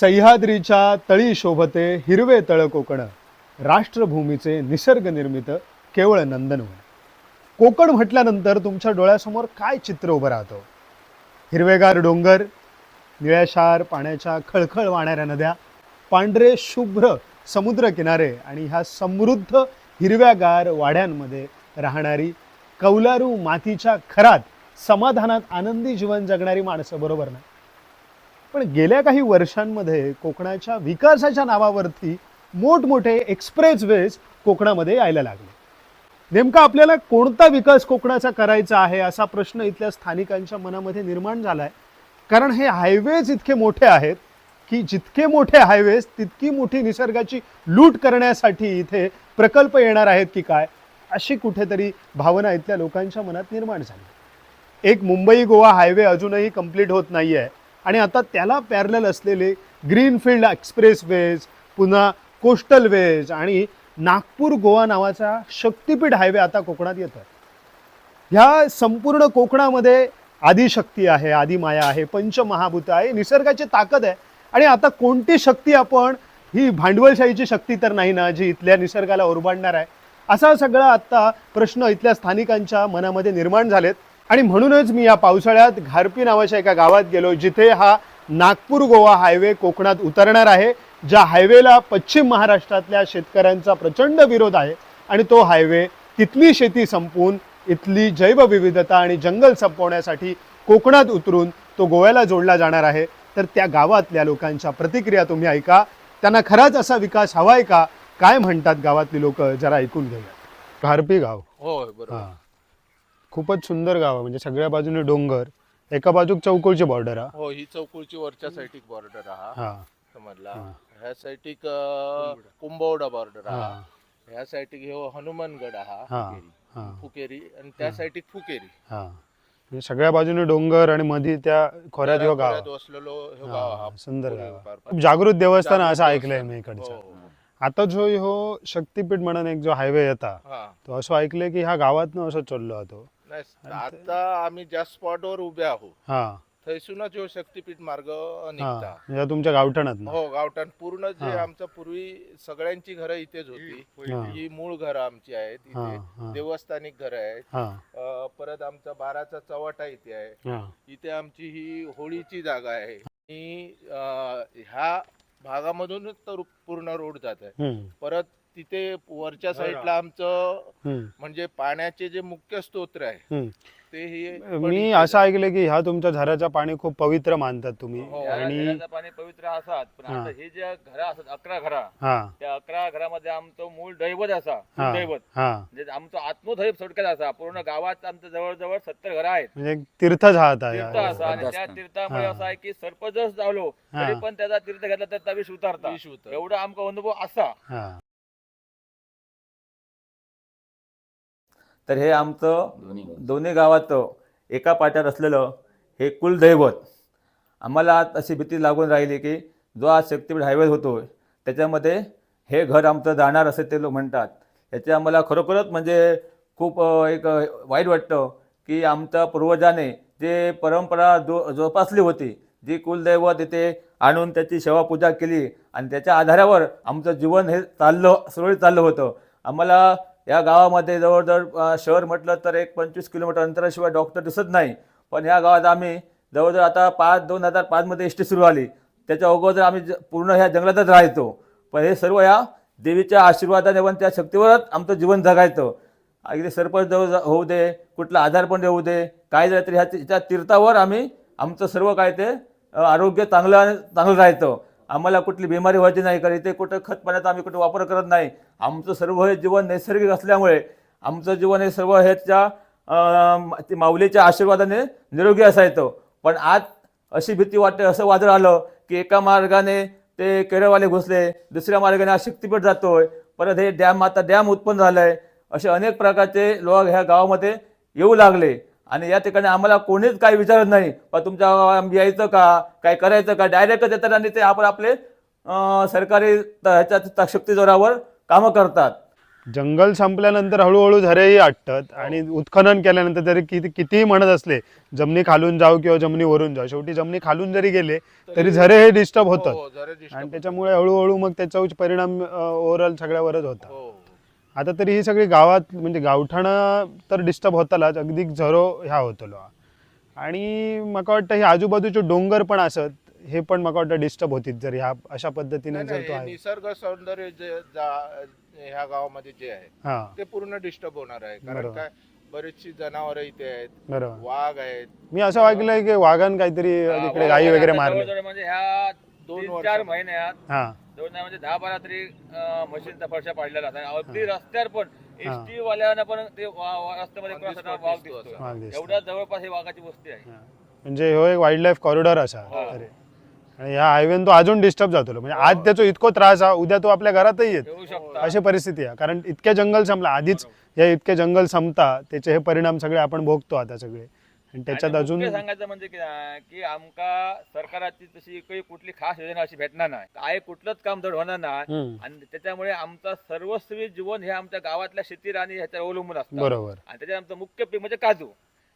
सह्याद्रीच्या तळी शोभते हिरवे तळ कोकण. राष्ट्रभूमीचे निसर्ग निर्मित केवळ नंदनवन. कोकण म्हटल्यानंतर तुमच्या डोळ्यासमोर काय चित्र उभं राहतं? हिरवेगार डोंगर निळ्याशार पाण्याच्या खळखळ वाहणाऱ्या नद्या पांढरे शुभ्र समुद्र किनारे आणि ह्या समृद्ध हिरव्यागार वाड्यांमध्ये राहणारी कौलारू मातीच्या खरात समाधानात आनंदी जीवन जगणारी माणसं बरोबर ना? पण गेल्या काही वर्षांमध्ये कोकणाच्या विकासाच्या नावावरती मोठमोठे एक्सप्रेसवेज कोकणामध्ये यायला लागले. नेमका आपल्याला कोणता विकास कोकणाचा करायचा आहे असा प्रश्न इथल्या स्थानिकांच्या मनामध्ये निर्माण झालाय. कारण हे हायवेज इतके मोठे आहेत की जितके मोठे हायवेज तितकी मोठी निसर्गाची लूट करण्यासाठी इथे प्रकल्प येणार आहेत की काय अशी कुठेतरी भावना इथल्या लोकांच्या मनात निर्माण झाली. एक मुंबई गोवा हायवे अजूनही कंप्लीट होत नाही आहे आणि आता त्याला पॅरल असलेले ग्रीनफील्ड एक्सप्रेसवेज पुन्हा कोस्टल वेज आणि नागपूर गोवा नावाचा शक्तिपीठ हायवे आता कोकणात येतो ह्या संपूर्ण कोकणामध्ये आदिशक्ती आहे आदिमाया आहे पंचमहाभूत आहे निसर्गाची ताकद आहे. आणि आता कोणती शक्ती आपण ही भांडवलशाहीची शक्ती तर नाही ना जी इथल्या निसर्गाला ओरबाडणार आहे? असा सगळा आत्ता प्रश्न इथल्या स्थानिकांच्या मनामध्ये निर्माण झालेत. आणि म्हणूनच मी या पावसाळ्यात घारपी नावाच्या एका गावात गेलो जिथे हा नागपूर गोवा हायवे कोकणात उतरणार आहे ज्या हायवेला पश्चिम महाराष्ट्रातल्या शेतकऱ्यांचा प्रचंड विरोध आहे आणि तो हायवे तिथली शेती संपवून इथली जैवविविधता आणि जंगल संपवण्यासाठी कोकणात उतरून तो गोव्याला जोडला जाणार आहे. तर त्या गावातल्या लोकांच्या प्रतिक्रिया तुम्ही ऐका. त्यांना खराच असा विकास हवाय का? काय म्हणतात गावातली लोक? जरा ऐकून घेऊया. घारपी गाव. होय बरोबर. हा. खूपच सुंदर गाव आहे. म्हणजे सगळ्या बाजूने डोंगर एका बाजूक चौकोळची बॉर्डर हा. हो ही चौकुळची वरच्या साईटिक बॉर्डर हा. हा. समजला हा. ह्या कुंभवडा बॉर्डर हा. हा. ह्या साईटिक ह्यो हनुमानगड हा. हा. हा. फुकेरी. आणि त्या साईटिक फुकेरी. हा. म्हणजे सगळ्या बाजूने डोंगर आणि मध्ये त्या खोऱ्यात ह्यो गाव. खोऱ्यात वसलेलो ह्यो गाव हा. हा, सुंदर गाव. खूप जागृत देवस्थान असं ऐकलंय. मी इकडचं. हो, हो. आता जो ह्यो शक्तीपीठ म्हणून एक जो हायवे येता हा. तो असं ऐकलंय की ह्या गावातनं असं चाललो होतो नाही आता आम्ही ज्या स्पॉटवर उभे आहोत हा. थैसूनच ह्यो शक्तीपीठ मार्ग हा. निघता म्हणजे तुमच्या गावठाणात ना? हो गावठाण. पूर्ण जे हा. आमचं पूर्वी सगळ्यांची घरं इथेच होती. हा. ही. मूळ घरं आमची आहेत हा, इथे. हा. देवस्थानिक घरं आहेत. हा. अ, परत आमचा बाराचा चव्हाटा इथे आहे. हा. इथे आमची ही होळीची जागा आहे. आणि अ, ह्या भागामधूनच तर पूर्ण रोड जात आहे. हम्म, परत तिथे वरच्या साईडला आमचं म्हणजे पाण्याचे जे मुख्य स्तोत्र आहे. ते हे मी असं ऐकलं की ह्या तुमच्या झऱ्याचं पाणी खूप पवित्र मानतात तुम्ही. हो. आणि पाणी पवित्र असतात पण हा. आता हे जे घरा असतात अकरा घरा हा. त्या अकरा घरामध्ये आमचं मूळ दैवत असा हा. दैवत. हा. म्हणजे आमचं आत्मदैव सोडक्यात असा पूर्ण गावात आमचं जवळजवळ सत्तर घरं आहेत. म्हणजे आहात हा तीर्थ असा आणि त्या तीर्थामुळे हा. असं आहे की सर्प जर जावलो तरी हा. पण त्याचा तीर्थ घेतला तर त्या विष उतारता विष उतर. एवढा आमचा अनुभव असा. तर हे आमचं दोन्ही गावाचं एका पाट्यात असलेलं हे कुलदैवत. आम्हाला आज अशी भीती लागून राहिली की जो आज शक्तीपीठ हायवे होतो त्याच्यामध्ये हे घर आमचं जाणार असे ते लोक म्हणतात. याचे आम्हाला खरोखरच म्हणजे खूप एक वाईट वाटतं की आमच्या पूर्वजाने जे परंपरा जो जोपासली होती जी कुलदैवत इथे आणून त्याची सेवा पूजा केली आणि त्याच्या आधारावर आमचं जीवन हे चाललं सुरळीत चाललं होतं. आम्हाला या गावामध्ये जवळजवळ शहर म्हटलं तर एक पंचवीस किलोमीटर अंतराशिवाय डॉक्टर दिसत नाही. पण ह्या गावात आम्ही जवळजवळ आता पाच दोन हजार पाचमध्ये एस टी सुरू आली त्याच्या अगोदर आम्ही ज- पूर्ण ह्या जंगलातच राहायचो. पण हे सर्व या देवीच्या आशीर्वादाने पण त्या शक्तीवरच आमचं जीवन जगायचं. अगदी सरपंच जवळ होऊ दे कुठला आधार पण देऊ दे काय झालं तरी ह्या त्या तीर्थावर आम्ही आमचं सर्व काय ते आरोग्य चांगलं चांगलं राहायचं. आम्हाला कुठली बिमारी व्हायची नाही कारण इथे कुठं खत पाण्याचा आम्ही कुठं वापर करत नाही. आमचं सर्व हे जीवन नैसर्गिक असल्यामुळे आमचं जीवन हे सर्व ह्याच्या माऊलीच्या आशीर्वादाने निरोगी असायचं. पण आज अशी भीती वाटते असं वादळ आलं की एका मार्गाने ते केरळवाले घुसले दुसऱ्या मार्गाने आज शक्तीपीठ जातोय परत हे डॅम आता डॅम उत्पन्न झालं आहे असे अनेक प्रकारचे लोक ह्या गावामध्ये येऊ लागले. आणि या ठिकाणी आम्हाला कोणीच काही विचारत नाही पण तुमच्या यायचं का? काय करायचं का? डायरेक्टच येतात आणि ते आपण आपले सरकारी ह्याच्या त- शक्ती जोरावर कामं करतात. जंगल संपल्यानंतर हळूहळू झरेही आटतात आणि उत्खनन केल्यानंतर तरी किती कितीही म्हणत असले जमिनी खालून जाऊ किंवा जमिनी वरून जाऊ शेवटी जमिनी खालून जरी गेले तरी झरे हे डिस्टर्ब होतात. हो, जरा disturb आणि त्याच्यामुळे हळूहळू मग त्याचा परिणाम ओव्हरऑल सगळ्यावरच होता. हो, हो. आता तरी ही सगळी गावात म्हणजे गावठाणं तर डिस्टर्ब होतालाच अगदी झरो ह्या होतलो. आणि म्हाका वाटतं हे आजूबाजूचे डोंगर पण असत हे पण म्हाका वाटतं डिस्टर्ब होतील जर ह्या अशा पद्धतीने जर तो आहे. निसर्ग सौंदर्य जे जा- ह्या गावामध्ये जे आहे हा. ते पूर्ण डिस्टर्ब होणार आहे. कारण बरोबर. काय बरीचशी जनावर इथे आहेत बरोबर. वाघ आहेत. मी असं वाटलंय की वाघान काहीतरी तिकडे गाई वगैरे मारले. जवळजवळ म्हणजे ह्या दोन वर्ष चार महिन्यात हा. म्हणजे दहा बारा तरी म्हशींचा फरशा पाडलेला असतात अगदी रस्त्यावर पण हा. एस टी वाल्यांना पण ते रस्त्यामध्ये वाघ दिसतो असा. एवढ्या जवळपास ही वाघाची वस्ती आहे. हा. म्हणजे ह्यो एक वाईल्ड लाईफ कॉरिडॉर असा. हा. अरे आणि ह्या हायवेन तो अजून डिस्टर्ब जातो. म्हणजे आज त्याचा इतको त्रास हा उद्या तो आपल्या घरातही येत. येऊ शकता. अशी परिस्थिती आहे. कारण इतके जंगल संपला. आधीच या इतके जंगल संपता त्याचे हे परिणाम सगळे आपण भोगतो आता सगळे. आणि त्याच्यात अजून सांगायचं म्हणजे की ना, की आमका सरकाराची तशी काही कुठली खास योजना अशी भेटणार नाही. काय कुठलंच काम धड होणार नाही. हम्म, आणि त्याच्यामुळे आमचं सर्वस्वी जीवन हे आमच्या गावातल्या शेती आणि ह्याच्यावर अवलंबून असतं. बरोबर. आणि त्याच्यात आमचं मुख्य पीक म्हणजे काजू.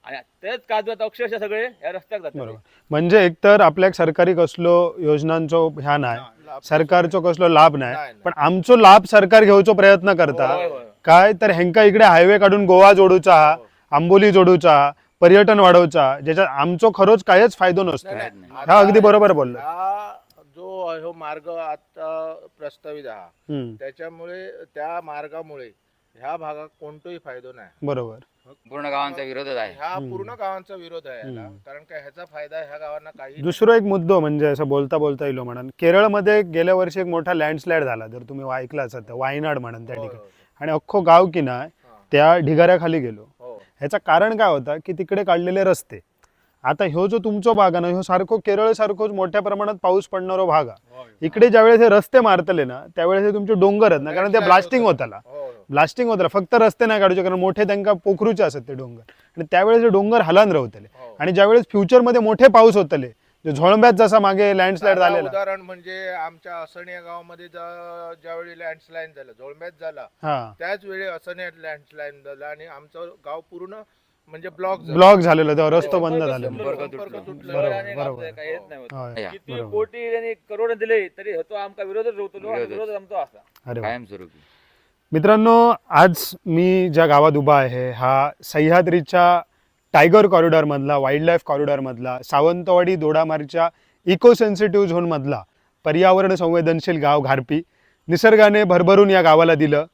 आणि तेच काजू आता अक्षरशः सगळे या रस्त्यात जातात. बरोबर. म्हणजे एकतर आपल्याक सरकारी कसलो योजनांचो ह्या नाही सरकारचो कसलो लाभ नाही. पण आमचो लाभ सरकार घेवचो प्रयत्न करता. होय, होय. काय? तर हेंका इकडे हायवे काढून गोवा जोडूचा हो. आंबोली जोडूचा पर्यटन वाढवचा ज्याच्यात आमचो खरोच कायच फायदो नसतो नाही, नाही. हा अगदी बरोबर बोलला हा जो ह्यो मार्ग आता प्रस्तावित हा हम्म, त्याच्यामुळे त्या मार्गामुळे ह्या भागात कोणताही फायदा नाही बरोबर पूर्ण गावांचा विरोधच आहे ह्या पूर्ण गावांचा विरोध आहे याला हम्म. कारण काय ह्याचा फायदा ह्या गावांना काही दुसरं एक मुद्दो म्हणजे असं बोलता बोलता येईल म्हणून केरळमध्ये गेल्या वर्षी एक मोठा लँडस्लाईड झाला जर तुम्ही ऐकला असाल तर वायनाड म्हणून त्या ठिकाणी होय. आणि अख्खो गाव की नाही हा. त्या ढिगाऱ्याखाली गेलो हो. ह्याचं कारण काय होतं की तिकडे काढलेले रस्ते. आता ह्यो जो तुमचो भाग आहे ना ह्यो सारखो केरळ सारखोच मोठ्या प्रमाणात पाऊस पडणारो भाग आहे. इकडे ज्यावेळेस हे रस्ते मारतले ना त्यावेळेस हे तुमचे डोंगर आहेत ना कारण ते ब्लास्टिंग होतं. होताला. ब्लास्टिंग होताला. फक्त रस्ते नाही काढूचे कारण मोठे त्यांना पोखरूचे असत ते डोंगर. आणि त्यावेळेस हे डोंगर हलान राहतले हो. आणि ज्यावेळेस फ्युचरमध्ये मोठे पाऊस होतले झोळंब्यात जसा मागे लँडस्लाईड झालेला. उदाहरण म्हणजे आमच्या असण या गावामध्ये ज्या- ज्यावेळी लँडस्लाईड झालं जोळम्यात झाला हा. त्याच वेळी असण या लँडस्लाईड झालं आणि आमचं गाव पूर्ण म्हणजे ब्लॉक ब्लॉक झालेलं तेव्हा रस्ता बंद. आमचं होत. किती बरोबर. कोटी आणि करोड दिले तरी तो आमका विरोधच होतो. विरोध आमचा असा. अरे वा. कायमस्वरूपी. मित्रांनो आज मी ज्या गावात उभा आहे हा सह्याद्रीच्या टायगर कॉरिडॉरमधला वाईल्ड लाईफ कॉरिडॉरमधला सावंतवाडी दोडामारच्या इको सेन्सिटिव्ह झोनमधला पर्यावरण संवेदनशील गाव घारपी निसर्गाने भरभरून या गावाला दिलं.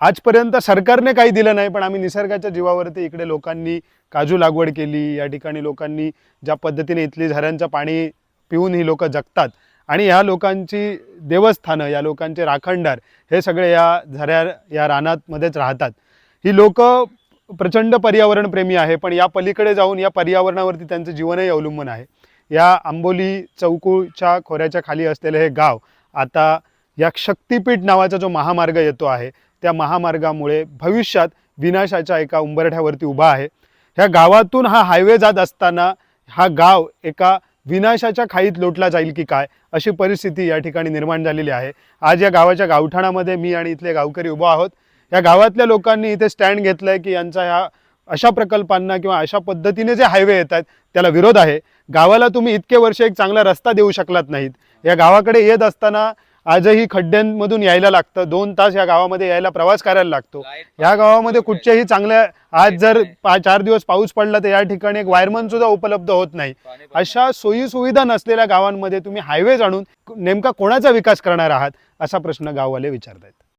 आजपर्यंत सरकारने काही दिलं नाही पण आम्ही निसर्गाच्या जीवावरती इकडे लोकांनी काजू लागवड केली या ठिकाणी लोकांनी ज्या पद्धतीने इथली झऱ्यांचं पाणी पिऊन ही लोक जगतात आणि ह्या लोकांची देवस्थानं या लोकांचे राखणदार हे सगळे या झऱ्या या रानातमध्येच राहतात. ही लोक प्रचंड पर्यावरणप्रेमी आहे पण या पलीकडे जाऊन या पर्यावरणावरती त्यांचं जीवनही अवलंबून आहे. या आंबोली चौकूच्या खोऱ्याच्या खाली असलेलं हे गाव आता या शक्तिपीठ नावाचा जो महामार्ग येतो आहे त्या महामार्गामुळे भविष्यात विनाशाच्या एका उंबरठ्यावरती उभा आहे. ह्या गावातून हा हायवे जात असताना हा गाव एका विनाशाच्या खाईत लोटला जाईल की काय अशी परिस्थिती या ठिकाणी निर्माण झालेली आहे. आज या गावाच्या गावठाणामध्ये मी आणि इथले गावकरी उभा आहोत. या गावातल्या लोकांनी इथे स्टँड घेतलंय की यांचा ह्या अशा प्रकल्पांना किंवा अशा पद्धतीने जे हायवे येत आहेत त्याला विरोध आहे. गावाला तुम्ही इतके वर्ष एक चांगला रस्ता देऊ शकलात नाहीत. या गावाकडे येत असताना आजही खड्ड्यांमधून यायला लागतं. दोन तास या गावामध्ये यायला प्रवास करायला लागतो. या गावामध्ये कुठच्याही चांगल्या आज जर पा चार दिवस पाऊस पडला तर या ठिकाणी एक वायरमन सुद्धा उपलब्ध होत नाही. अशा सोयी सुविधा नसलेल्या गावांमध्ये तुम्ही हायवे जाणून नेमका कोणाचा विकास करणार आहात असा प्रश्न गाववाले विचारतायत.